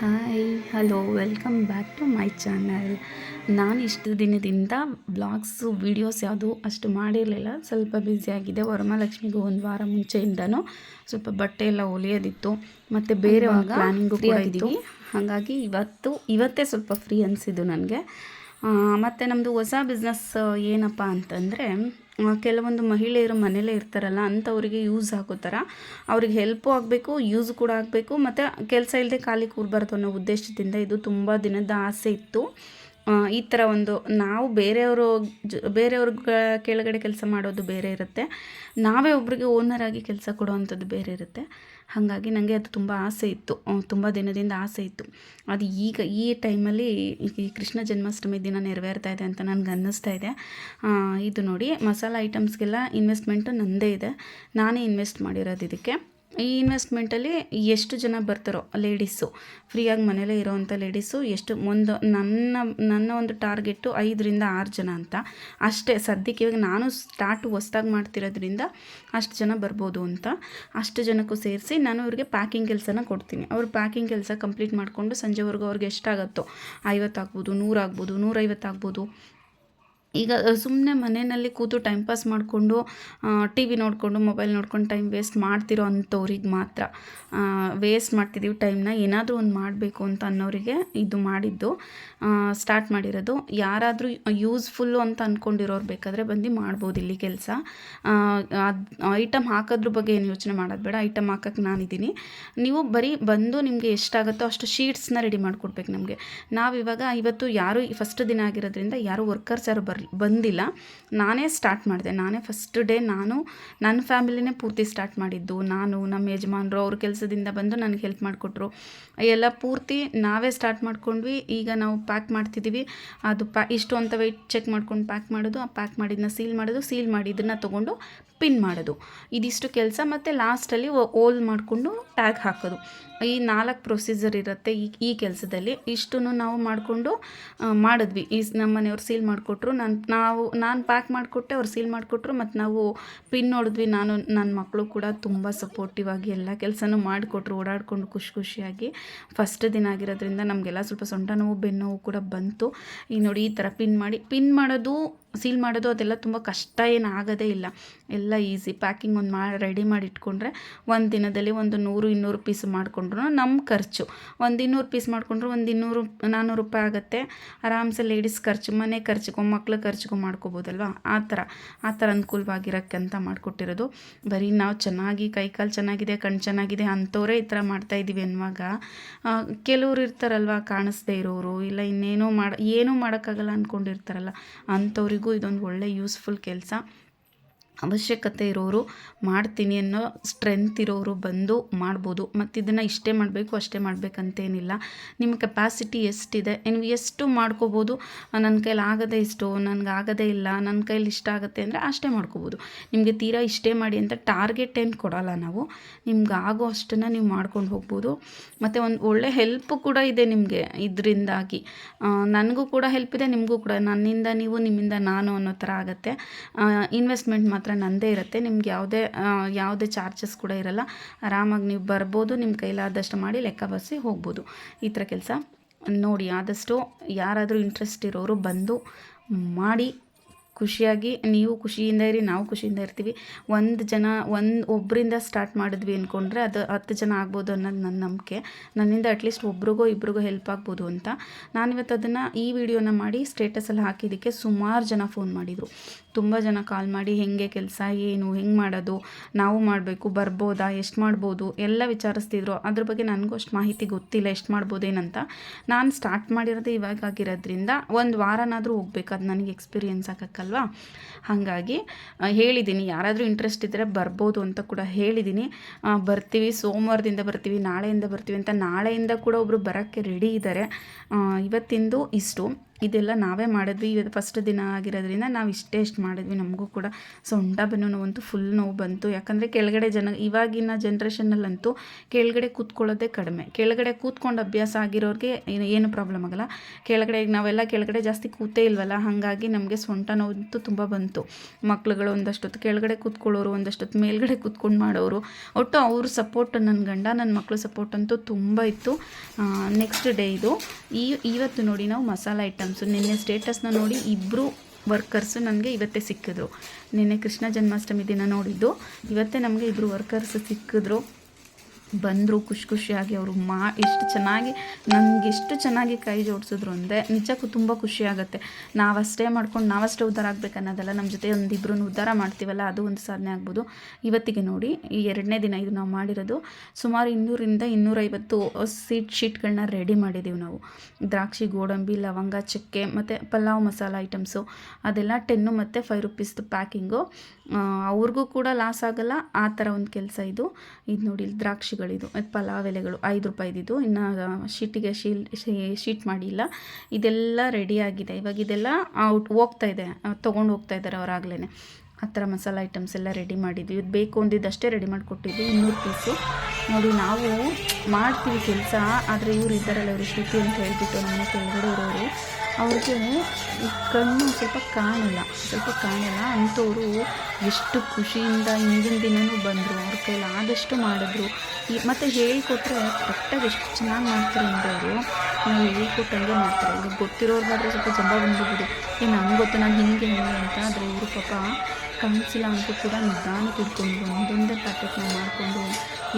Hi hello welcome back to my channel ನಾನು ಇಷ್ಟು ದಿನದಿಂದ ಬ್ಲಾಗ್ಸು ವೀಡಿಯೋಸ್ ಯಾವುದು ಅಷ್ಟು ಮಾಡಿರಲಿಲ್ಲ. ಸ್ವಲ್ಪ ಬ್ಯುಸಿಯಾಗಿದೆ ವರಮಹಾಲಕ್ಷ್ಮಿಗೂ ಒಂದು ವಾರ ಮುಂಚೆಯಿಂದನೂ ಸ್ವಲ್ಪ ಬಟ್ಟೆ ಎಲ್ಲ ಹೊಲಿಯೋದಿತ್ತು ಮತ್ತು ಬೇರೆ ಒಂದು ಪ್ಲ್ಯಾನಿಂಗು ಕೂಡ ಇದ್ದೀವಿ ಹಾಗಾಗಿ ಇವತ್ತು ಇವತ್ತೇ ಸ್ವಲ್ಪ ಫ್ರೀ ಅನಿಸಿದ್ದು ನನಗೆ. ಮತ್ತು ನಮ್ಮದು ಹೊಸ ಬಿಸ್ನೆಸ್ ಏನಪ್ಪ ಅಂತಂದರೆ ಕೆಲವೊಂದು ಮಹಿಳೆಯರು ಮನೇಲೇ ಇರ್ತಾರಲ್ಲ ಅಂಥವರಿಗೆ ಯೂಸ್ ಆಗೋ ಥರ ಅವ್ರಿಗೆ ಹೆಲ್ಪು ಆಗಬೇಕು ಯೂಸ್ ಕೂಡ ಆಗಬೇಕು, ಮತ್ತು ಕೆಲಸ ಇಲ್ಲದೆ ಖಾಲಿ ಕೂರಬಾರ್ದು ಅನ್ನೋ ಉದ್ದೇಶದಿಂದ ಇದು ತುಂಬ ದಿನದ ಆಸೆ ಇತ್ತು. ಈ ಥರ ಒಂದು ನಾವು ಬೇರೆಯವರು ಜ ಬೇರೆಯವ್ರ ಕೆಳಗಡೆ ಕೆಲಸ ಮಾಡೋದು ಬೇರೆ ಇರುತ್ತೆ. ನಾವೇ ಒಬ್ರಿಗೆ ಓನರ್ ಆಗಿ ಕೆಲಸ ಕೊಡೋವಂಥದ್ದು ಬೇರೆ ಇರುತ್ತೆ. ಹಾಗಾಗಿ ನನಗೆ ಅದು ತುಂಬ ಆಸೆ ಇತ್ತು. ತುಂಬ ದಿನದಿಂದ ಆಸೆ ಇತ್ತು. ಅದು ಈಗ ಈ ಟೈಮಲ್ಲಿ ಈ ಕೃಷ್ಣ ಜನ್ಮಾಷ್ಟಮಿ ದಿನ ನೆರವೇರ್ತಾ ಇದೆ ಅಂತ ನನಗೆ ಅನ್ನಿಸ್ತಾ ಇದೆ. ಇದು ನೋಡಿ ಮಸಾಲ ಐಟಮ್ಸ್ಗೆಲ್ಲ ಇನ್ವೆಸ್ಟ್ಮೆಂಟು ನನ್ನದೇ ಇದೆ. ನಾನೇ ಇನ್ವೆಸ್ಟ್ ಮಾಡಿರೋದು ಇದಕ್ಕೆ. ಈ ಇನ್ವೆಸ್ಟ್ಮೆಂಟಲ್ಲಿ ಎಷ್ಟು ಜನ ಬರ್ತಾರೋ ಲೇಡೀಸು, ಫ್ರೀಯಾಗಿ ಮನೇಲೇ ಇರೋವಂಥ ಲೇಡೀಸು ಎಷ್ಟು ಒಂದು ನನ್ನ ನನ್ನ ಒಂದು ಟಾರ್ಗೆಟ್ಟು ಐದರಿಂದ ಆರು ಜನ ಅಂತ. ಅಷ್ಟೇ, ಸದ್ಯಕ್ಕೆ ಇವಾಗ ನಾನು ಸ್ಟಾರ್ಟ್ ಹೊಸ್ದಾಗಿ ಮಾಡ್ತಿರೋದ್ರಿಂದ ಅಷ್ಟು ಜನ ಬರ್ಬೋದು ಅಂತ. ಅಷ್ಟು ಜನಕ್ಕೂ ಸೇರಿಸಿ ನಾನು ಅವ್ರಿಗೆ ಪ್ಯಾಕಿಂಗ್ ಕೆಲಸನ ಕೊಡ್ತೀನಿ. ಅವ್ರು ಪ್ಯಾಕಿಂಗ್ ಕೆಲಸ ಕಂಪ್ಲೀಟ್ ಮಾಡಿಕೊಂಡು ಸಂಜೆವರೆಗೂ ಅವ್ರಿಗೆ ಎಷ್ಟಾಗುತ್ತೋ ಐವತ್ತು ಆಗ್ಬೋದು ಆಗ್ಬೋದು, ನೂರೈವತ್ತು ಆಗ್ಬೋದು ಈಗ ಸುಮ್ಮನೆ ಮನೆಯಲ್ಲಿ ಕೂತು ಟೈಮ್ ಪಾಸ್ ಮಾಡಿಕೊಂಡು ಟಿ ವಿ ನೋಡಿಕೊಂಡು ಮೊಬೈಲ್ ನೋಡ್ಕೊಂಡು ಟೈಮ್ ವೇಸ್ಟ್ ಮಾಡ್ತಿರೋ ಅಂಥವ್ರಿಗೆ ಮಾತ್ರ. ವೇಸ್ಟ್ ಮಾಡ್ತಿದ್ದೀವಿ ಟೈಮ್ನ ಏನಾದರೂ ಒಂದು ಮಾಡಬೇಕು ಅಂತ ಅನ್ನೋರಿಗೆ ಇದು ಮಾಡಿದ್ದು. ಸ್ಟಾರ್ಟ್ ಮಾಡಿರೋದು. ಯಾರಾದರೂ ಯೂಸ್ಫುಲ್ಲು ಅಂತ ಅಂದ್ಕೊಂಡಿರೋರು ಬೇಕಾದರೆ ಬಂದು ಮಾಡ್ಬೋದು ಇಲ್ಲಿ ಕೆಲಸ. ಅದು ಐಟಮ್ ಹಾಕೋದ್ರ ಬಗ್ಗೆ ಏನು ಯೋಚನೆ ಮಾಡೋದು ಬೇಡ. ಐಟಮ್ ಹಾಕೋಕ್ಕೆ ನಾನಿದ್ದೀನಿ. ನೀವು ಬರೀ ಬಂದು ನಿಮಗೆ ಎಷ್ಟಾಗುತ್ತೋ ಅಷ್ಟು ಶೀಟ್ಸ್ನ ರೆಡಿ ಮಾಡಿಕೊಡ್ಬೇಕು ನಮಗೆ. ನಾವು ಇವಾಗ, ಇವತ್ತು ಯಾರು ಫಸ್ಟ್ ದಿನ ಆಗಿರೋದ್ರಿಂದ ಯಾರು ವರ್ಕರ್ಸ್ ಯಾರು ಬರ್ ಬಂದಿಲ್ಲ. ನಾನೇ ಸ್ಟಾರ್ಟ್ ಮಾಡಿದೆ. ನಾನೇ ಫಸ್ಟ್ ಡೇ ನಾನು ನನ್ನ ಫ್ಯಾಮಿಲಿನೇ ಪೂರ್ತಿ ಸ್ಟಾರ್ಟ್ ಮಾಡಿದ್ದು. ನಾನು ನಮ್ಮ ಯಜಮಾನರು ಅವ್ರ ಕೆಲಸದಿಂದ ಬಂದು ನನಗೆ ಹೆಲ್ಪ್ ಮಾಡಿಕೊಟ್ರು. ಎಲ್ಲ ಪೂರ್ತಿ ನಾವೇ ಸ್ಟಾರ್ಟ್ ಮಾಡ್ಕೊಂಡ್ವಿ. ಈಗ ನಾವು ಪ್ಯಾಕ್ ಮಾಡ್ತಿದ್ದೀವಿ ಅದು ಪ್ಯಾ ಇಷ್ಟು ಅಂತ ವೆಯ್ಟ್ ಚೆಕ್ ಮಾಡ್ಕೊಂಡು ಪ್ಯಾಕ್ ಮಾಡೋದು, ಆ ಪ್ಯಾಕ್ ಮಾಡಿದ್ದನ್ನ ಸೀಲ್ ಮಾಡೋದು ಸೀಲ್ ಮಾಡಿ ಇದನ್ನು ತೊಗೊಂಡು ಪಿನ್ ಮಾಡೋದು. ಇದಿಷ್ಟು ಕೆಲಸ ಮತ್ತು ಲಾಸ್ಟಲ್ಲಿ ಓಲ್ ಮಾಡಿಕೊಂಡು ಟ್ಯಾಗ್ ಹಾಕೋದು. ಈ ನಾಲ್ಕು ಪ್ರೊಸೀಜರ್ ಇರುತ್ತೆ ಈ ಈ ಕೆಲಸದಲ್ಲಿ. ಇಷ್ಟೂ ನಾವು ಮಾಡಿಕೊಂಡು ಮಾಡಿದ್ವಿ. ಈ ನಮ್ಮ ಮನೆಯವ್ರು ಸೀಲ್ ಮಾಡಿಕೊಟ್ರು. ನಾನು ನಾವು, ನಾನು ಪ್ಯಾಕ್ ಮಾಡಿಕೊಟ್ಟೆ, ಅವ್ರು ಸೀಲ್ ಮಾಡಿಕೊಟ್ರು, ಮತ್ತು ನಾವು ಪಿನ್ ನೋಡಿದ್ವಿ. ನಾನು ನನ್ನ ಮಕ್ಕಳು ಕೂಡ ತುಂಬ ಸಪೋರ್ಟಿವ್ ಆಗಿ ಎಲ್ಲ ಕೆಲಸನೂ ಮಾಡಿಕೊಟ್ರು, ಓಡಾಡಿಕೊಂಡು ಖುಷಿ ಖುಷಿಯಾಗಿ. ಫಸ್ಟ್ ದಿನ ಆಗಿರೋದ್ರಿಂದ ನಮಗೆಲ್ಲ ಸ್ವಲ್ಪ ಸೊಂಟ ನೋವು, ಬೆನ್ನು ನೋವು ಕೂಡ ಬಂತು. ಈಗ ನೋಡಿ ಈ ಥರ ಪಿನ್ ಮಾಡಿ ಪಿನ್ ಮಾಡೋದು ಸೀಲ್ ಮಾಡೋದು ಅದೆಲ್ಲ ತುಂಬ ಕಷ್ಟ ಏನು ಆಗೋದೇ ಇಲ್ಲ. ಎಲ್ಲ ಈಸಿ. ಪ್ಯಾಕಿಂಗ್ ಒಂದು ಮಾಡಿ ರೆಡಿ ಮಾಡಿ ಇಟ್ಕೊಂಡ್ರೆ ಒಂದು ದಿನದಲ್ಲಿ ಒಂದು ನೂರು, ಇನ್ನೂರು ಪೀಸ್ ಮಾಡಿಕೊಂಡ್ರು ನಮ್ಮ ಖರ್ಚು. ಒಂದು ಇನ್ನೂರು ಪೀಸ್ ಮಾಡಿಕೊಂಡ್ರು ಒಂದು ಇನ್ನೂರು ನಾನ್ನೂರು ರೂಪಾಯಿ ಆಗುತ್ತೆ. ಆರಾಮ್ಸೆ ಲೇಡೀಸ್ ಖರ್ಚು, ಮನೆ ಖರ್ಚಿಗೂ, ಮಕ್ಳ ಖರ್ಚಿಗೂ ಮಾಡ್ಕೋಬೋದಲ್ವ? ಆ ಥರ ಆ ಥರ ಅನುಕೂಲವಾಗಿರೋಕ್ಕೆ ಅಂತ ಮಾಡಿಕೊಟ್ಟಿರೋದು. ಬರೀ ನಾವು ಚೆನ್ನಾಗಿ, ಕೈಕಾಲು ಚೆನ್ನಾಗಿದೆ, ಕಣ್ಣು ಚೆನ್ನಾಗಿದೆ ಅಂಥವರೇ ಈ ಥರ ಮಾಡ್ತಾಯಿದ್ದೀವಿ ಅನ್ನುವಾಗ ಕೆಲವ್ರು ಇರ್ತಾರಲ್ವ, ಕಾಣಿಸ್ದೇ ಇರೋರು, ಇಲ್ಲ ಇನ್ನೇನೋ ಮಾಡ, ಏನೂ ಮಾಡೋಕ್ಕಾಗಲ್ಲ ಅಂದ್ಕೊಂಡಿರ್ತಾರಲ್ಲ ಅಂಥವ್ರಿಗೂ ಇದೊಂದು ಒಳ್ಳೆ ಯೂಸ್ಫುಲ್ ಕೆಲಸ. ಅವಶ್ಯಕತೆ ಇರೋರು ಮಾಡ್ತೀನಿ ಅನ್ನೋ ಸ್ಟ್ರೆಂತ್ ಇರೋರು ಬಂದು ಮಾಡ್ಬೋದು. ಮತ್ತು ಇದನ್ನು ಇಷ್ಟೇ ಮಾಡಬೇಕು, ಅಷ್ಟೇ ಮಾಡಬೇಕಂತೇನಿಲ್ಲ. ನಿಮ್ಮ ಕೆಪಾಸಿಟಿ ಎಷ್ಟಿದೆ? ನೀವು ಎಷ್ಟು ಮಾಡ್ಕೋಬೋದು? ನನ್ನ ಕೈಲಿ ಆಗದೇ ಇಷ್ಟು, ನನಗೆ ಆಗದೇ ಇಲ್ಲ ನನ್ನ ಕೈಲಿ ಇಷ್ಟ ಆಗುತ್ತೆ ಅಂದರೆ ಅಷ್ಟೇ ಮಾಡ್ಕೋಬೋದು. ನಿಮಗೆ ತೀರಾ ಇಷ್ಟೇ ಮಾಡಿ ಅಂತ ಟಾರ್ಗೆಟ್ ಏನು ಕೊಡೋಲ್ಲ ನಾವು. ನಿಮ್ಗೆ ಆಗೋ ಅಷ್ಟನ್ನು ನೀವು ಮಾಡ್ಕೊಂಡು ಹೋಗ್ಬೋದು. ಮತ್ತು ಒಂದು ಒಳ್ಳೆ ಹೆಲ್ಪ್ ಕೂಡ ಇದೆ ನಿಮಗೆ ಇದರಿಂದಾಗಿ. ನನಗೂ ಕೂಡ ಹೆಲ್ಪ್ ಇದೆ, ನಿಮಗೂ ಕೂಡ. ನನ್ನಿಂದ ನೀವು, ನಿಮ್ಮಿಂದ ನಾನು ಅನ್ನೋ ಥರ ಆಗುತ್ತೆ. ಇನ್ವೆಸ್ಟ್ಮೆಂಟ್ ಮಾತ್ರ ನನ್ನದೇ ಇರುತ್ತೆ. ನಿಮ್ಗೆ ಯಾವುದೇ ಯಾವುದೇ ಚಾರ್ಜಸ್ ಕೂಡ ಇರಲ್ಲ. ಆರಾಮಾಗಿ ನೀವು ಬರ್ಬೋದು ನಿಮ್ಮ ಕೈಲಾದಷ್ಟು ಮಾಡಿ ಲೆಕ್ಕ ಬಸಿ ಹೋಗ್ಬೋದು. ಈ ಥರ ಕೆಲಸ ನೋಡಿ, ಆದಷ್ಟು ಯಾರಾದರೂ ಇಂಟ್ರೆಸ್ಟ್ ಇರೋರು ಬಂದು ಮಾಡಿ, ಖುಷಿಯಾಗಿ, ನೀವು ಖುಷಿಯಿಂದ ಇರಿ, ನಾವು ಖುಷಿಯಿಂದ ಇರ್ತೀವಿ. ಒಂದು ಜನ, ಒಂದು ಒಬ್ಬರಿಂದ ಸ್ಟಾರ್ಟ್ ಮಾಡಿದ್ವಿ ಅಂದ್ಕೊಂಡ್ರೆ ಅದು ಹತ್ತು ಜನ ಆಗ್ಬೋದು ಅನ್ನೋದು ನನ್ನ ನಂಬಿಕೆ. ನನ್ನಿಂದ ಅಟ್ಲೀಸ್ಟ್ ಒಬ್ರಿಗೋ, ಇಬ್ರಿಗೋ ಹೆಲ್ಪ್ ಆಗ್ಬೋದು ಅಂತ. ನಾನಿವತ್ತು ಅದನ್ನು ಈ ವಿಡಿಯೋನ ಮಾಡಿ ಸ್ಟೇಟಸಲ್ಲಿ ಹಾಕಿದ್ದಕ್ಕೆ ಸುಮಾರು ಜನ ಫೋನ್ ಮಾಡಿದರು. ತುಂಬ ಜನ ಕಾಲ್ ಮಾಡಿ ಹೆಂಗೆ ಕೆಲಸ, ಏನು, ಹೆಂಗೆ ಮಾಡೋದು, ನಾವು ಮಾಡಬೇಕು, ಬರ್ಬೋದಾ, ಎಷ್ಟು ಮಾಡ್ಬೋದು, ಎಲ್ಲ ವಿಚಾರಿಸ್ತಿದ್ರು. ಅದ್ರ ಬಗ್ಗೆ ನನಗೂ ಅಷ್ಟು ಮಾಹಿತಿ ಗೊತ್ತಿಲ್ಲ, ಎಷ್ಟು ಮಾಡ್ಬೋದೇನಂತ. ನಾನು ಸ್ಟಾರ್ಟ್ ಮಾಡಿರೋದು ಇವಾಗ ಆಗಿರೋದ್ರಿಂದ ಒಂದು ವಾರನಾದರೂ ಹೋಗ್ಬೇಕು, ಅದು ನನಗೆ ಎಕ್ಸ್ಪೀರಿಯೆನ್ಸ್ ಆಗೋಕ್ಕಲ್ವಾ? ಹಾಗಾಗಿ ಹೇಳಿದ್ದೀನಿ ಯಾರಾದರೂ ಇಂಟ್ರೆಸ್ಟ್ ಇದ್ದರೆ ಬರ್ಬೋದು ಅಂತ ಕೂಡ ಹೇಳಿದ್ದೀನಿ ಬರ್ತೀವಿ, ಸೋಮವಾರದಿಂದ ಬರ್ತೀವಿ, ನಾಳೆಯಿಂದ ಬರ್ತೀವಿ ಅಂತ ನಾಳೆಯಿಂದ ಕೂಡ ಒಬ್ಬರು ಬರೋಕ್ಕೆ ರೆಡಿ ಇದ್ದಾರೆ ಇವತ್ತಿಂದು ಇಷ್ಟು. ಇದೆಲ್ಲ ನಾವೇ ಮಾಡಿದ್ವಿ. ಇವತ್ತು ಫಸ್ಟ್ ದಿನ ಆಗಿರೋದ್ರಿಂದ ನಾವು ಇಷ್ಟೇ ಇಷ್ಟು ಮಾಡಿದ್ವಿ. ನಮಗೂ ಕೂಡ ಸೊಂಟ ಬೆನ್ನು ನೋವಂತೂ ಫುಲ್ ನೋವು ಬಂತು. ಯಾಕಂದರೆ ಕೆಳಗಡೆ ಜನ, ಇವಾಗಿನ ಜನ್ರೇಷನಲ್ಲಂತೂ ಕೆಳಗಡೆ ಕೂತ್ಕೊಳ್ಳೋದೇ ಕಡಿಮೆ. ಕೆಳಗಡೆ ಕೂತ್ಕೊಂಡು ಅಭ್ಯಾಸ ಆಗಿರೋರಿಗೆ ಏನು ಪ್ರಾಬ್ಲಮ್ ಆಗಲ್ಲ. ಕೆಳಗಡೆ ಈಗ ನಾವೆಲ್ಲ ಕೆಳಗಡೆ ಜಾಸ್ತಿ ಕೂತೇ ಇಲ್ವಲ್ಲ, ಹಾಗಾಗಿ ನಮಗೆ ಸೊಂಟ ನೋವಂತೂ ತುಂಬ ಬಂತು. ಮಕ್ಳುಗಳು ಒಂದಷ್ಟೊತ್ತು ಕೆಳಗಡೆ ಕೂತ್ಕೊಳ್ಳೋರು, ಒಂದಷ್ಟೊತ್ತು ಮೇಲ್ಗಡೆ ಕೂತ್ಕೊಂಡು ಮಾಡೋರು. ಒಟ್ಟು ಅವ್ರ ಸಪೋರ್ಟ್ ನನ್ನ ಗಂಡ ನನ್ನ ಮಕ್ಕಳು ಸಪೋರ್ಟ್ ಅಂತೂ ತುಂಬ ಇತ್ತು. ನೆಕ್ಸ್ಟ್ ಡೇ ಇದು. ಈ, ಇವತ್ತು ನೋಡಿ ನಾವು ಮಸಾಲ ಐಟಮ್ಸು ನಿನ್ನೆ ಸ್ಟೇಟಸ್ನ ನೋಡಿ ಇಬ್ಬರು ವರ್ಕರ್ಸು ನನಗೆ ಇವತ್ತೇ ಸಿಕ್ಕಿದ್ರು. ನಿನ್ನೆ ಕೃಷ್ಣ ಜನ್ಮಾಷ್ಟಮಿ ದಿನ ನೋಡಿದ್ದು. ಇವತ್ತೇ ನಮಗೆ ಇಬ್ಬರು ವರ್ಕರ್ಸ್ ಸಿಕ್ಕಿದ್ರು. ಬಂದರು ಖುಷಿ ಖುಷಿಯಾಗಿ ಅವರು ಮಾ, ಎಷ್ಟು ಚೆನ್ನಾಗಿ ನನಗೆ ಎಷ್ಟು ಚೆನ್ನಾಗಿ ಕೈ ಜೋಡಿಸಿದ್ರು ಅಂದರೆ ನಿಜಕ್ಕೂ ತುಂಬ ಖುಷಿ ಆಗುತ್ತೆ. ನಾವಷ್ಟೇ ಮಾಡ್ಕೊಂಡು ನಾವಷ್ಟೇ ಉದ್ಧಾರ ಆಗಬೇಕು ಅನ್ನೋದಲ್ಲ ನಮ್ಮ ಜೊತೆ ಒಂದಿಬ್ರು ಉದ್ಧಾರ ಮಾಡ್ತೀವಲ್ಲ, ಅದು ಒಂದು ಸಾಧನೆ ಆಗ್ಬೋದು. ಇವತ್ತಿಗೆ ನೋಡಿ, ಈ ಎರಡನೇ ದಿನ ಇದು ನಾವು ಮಾಡಿರೋದು, ಸುಮಾರು ಇನ್ನೂರಿಂದ ಇನ್ನೂರೈವತ್ತು ಸೀಟ್ ಶೀಟ್ಗಳನ್ನ ರೆಡಿ ಮಾಡಿದ್ದೀವಿ ನಾವು. ದ್ರಾಕ್ಷಿ, ಗೋಡಂಬಿ, ಲವಂಗ, ಚಕ್ಕೆ, ಮತ್ತು ಪಲಾವ್ ಮಸಾಲ ಐಟಮ್ಸು ಅದೆಲ್ಲ ಟೆನ್ನು ಮತ್ತು ಫೈವ್ ರುಪೀಸ್ದು ಪ್ಯಾಕಿಂಗು ಅವ್ರಿಗೂ ಕೂಡ ಲಾಸ್ ಆಗಲ್ಲ, ಆ ಥರ ಒಂದು ಕೆಲಸ ಇದು. ಇದು ನೋಡಿ ಇಲ್ಲಿ ಇದು ಪಲಾವ್ ಎಲೆಗಳು ಐದು ರೂಪಾಯಿದಿದ್ದು, ಇನ್ನು ಶೀಟಿಗೆ ಶೀಲ್ ಶೀಟ್ ಮಾಡಿಲ್ಲ. ಇದೆಲ್ಲ ರೆಡಿಯಾಗಿದೆ ಇವಾಗ ಇದೆಲ್ಲ ಔಟ್ ಹೋಗ್ತಾ ಇದೆ. ತೊಗೊಂಡು ಹೋಗ್ತಾ ಇದ್ದಾರೆ ಅವರಾಗಲೇ ಆ ಥರ ಮಸಾಲ ಐಟಮ್ಸ್ ಎಲ್ಲ ರೆಡಿ ಮಾಡಿದ್ವಿ. ಇದು ಬೇಕು ಅಂದಿದ್ದಷ್ಟೇ ರೆಡಿ ಮಾಡಿಕೊಟ್ಟಿದ್ವಿ, ಇನ್ನೂರು ಪೀಸು ನೋಡಿ ನಾವು ಮಾಡ್ತೀವಿ ಕೆಲಸ, ಆದರೆ ಇವರು ಇದ್ದಾರಲ್ಲ, ಇವರು ಶ್ರುತಿ ಅಂತ ಹೇಳ್ಬಿಟ್ಟು ನಮ್ಮ ಕೆಳಗಡೆ ಇರೋರು. ಅವ್ರಿಗೆ ಕಣ್ಣು ಸ್ವಲ್ಪ ಕಾಣಲ್ಲ ಸ್ವಲ್ಪ ಕಾಣಲ್ಲ. ಅಂಥವರು ಎಷ್ಟು ಖುಷಿಯಿಂದ ಹಿಂದಿನ ದಿನವೂ ಬಂದರು, ಅವ್ರ ಕೈಲಿ ಆದಷ್ಟು ಮಾಡಿದ್ರು. ಈ ಮತ್ತು ಹೇಳಿಕೊಟ್ರೆ ಕರೆಕ್ಟಾಗಿ ಎಷ್ಟು ಚೆನ್ನಾಗಿ ಮಾಡ್ತಾರೆ ಅಂದರೆ ಅವರು ನಾವು ಹೇಳ್ಕೊಟ್ಟಂಗೆ ಮಾಡ್ತಾರೆ. ಈಗ ಗೊತ್ತಿರೋರ್ಗಾದ್ರೆ ಸ್ವಲ್ಪ ಜಂಬ ಬಂದ್ಬಿಡ್ಬೋದು ಏನು ನಂಗೆ ಗೊತ್ತು, ನಾನು ಹಿಂಗೆ ಹಿಂಗೆ ಅಂತ. ಆದರೆ ಇವರು ಪಾಪ ಕಾಣಿಸಿಲ್ಲ ಅಂತೂ ಕೂಡ ನಿಧಾನ ತಿಳ್ಕೊಂಡು ಒಂದೊಂದೇ ಪ್ಯಾಕೆಟ್ನ ಮಾಡಿಕೊಂಡು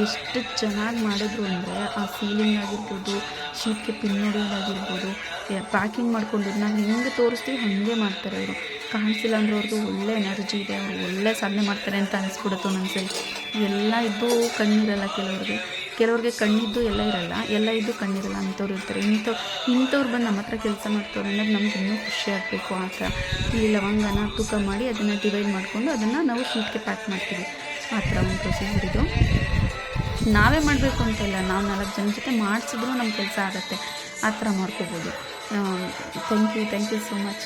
ಎಷ್ಟು ಚೆನ್ನಾಗಿ ಮಾಡಿದ್ರು ಅಂದರೆ ಆ ಫೀಲಿಂಗ್ ಆಗಿರ್ಬೋದು ಶೀಟ್ಗೆ ಪಿನ್ ಹೊಡೆಯೋದಾಗಿರ್ಬೋದು ಪ್ಯಾಕಿಂಗ್ ಮಾಡ್ಕೊಂಡು ನಾವು ಹೆಂಗೆ ತೋರಿಸ್ತೀವಿ ಹಾಗೆ ಮಾಡ್ತಾರೆ ಅವರು. ಕಾಣಿಸಿಲ್ಲ ಅಂದ್ರೆ ಅವ್ರದ್ದು ಒಳ್ಳೆ ಎನರ್ಜಿ ಇದೆ, ಅವರು ಒಳ್ಳೆ ಸಾಧನೆ ಮಾಡ್ತಾರೆ ಅಂತ ಅನಿಸ್ಬಿಡುತ್ತೆ ಒಂದೊಂದ್ಸಲಿ ಎಲ್ಲ ಇದ್ದು ಕಣ್ಣಿರಲ್ಲ ಕೆಲವ್ರಿಗೆ. ಕೆಲವ್ರಿಗೆ ಕಣ್ಣಿದ್ದು ಎಲ್ಲ ಇರಲ್ಲ, ಎಲ್ಲ ಇದ್ದು ಕಣ್ಣಿರಲ್ಲ ಅಂಥವ್ರು ಇರ್ತಾರೆ. ಇಂಥವ್ರು ಇಂಥವ್ರು ಬಂದು ನಮ್ಮ ಹತ್ರ ಕೆಲಸ ಮಾಡ್ತಾರೆ ಅನ್ನೋದು ನಮ್ಗೆ ಇನ್ನೂ ಖುಷಿ ಆಗಬೇಕು ಆ ಥರ. ಈ ಲವಂಗನ ತೂಕ ಮಾಡಿ ಅದನ್ನು ಡಿವೈಡ್ ಮಾಡಿಕೊಂಡು ಅದನ್ನು ನಾವು ಶೀಟ್ಗೆ ಪ್ಯಾಕ್ ಮಾಡ್ತೀವಿ. ಆ ಥರ ಒಂದು ಪ್ರೊಸೀಜರ್ ಇದು. ನಾವೇ ಮಾಡಬೇಕು ಅಂತಿಲ್ಲ. ನಾವು ನಾಲ್ಕು ಜನ ಜೊತೆ ಮಾಡಿಸಿದ್ರು ನಮ್ಮ ಕೆಲಸ ಆಗುತ್ತೆ. ಆ ಥರ ಮಾಡ್ಕೋಬೋದು. Thank you thank you so much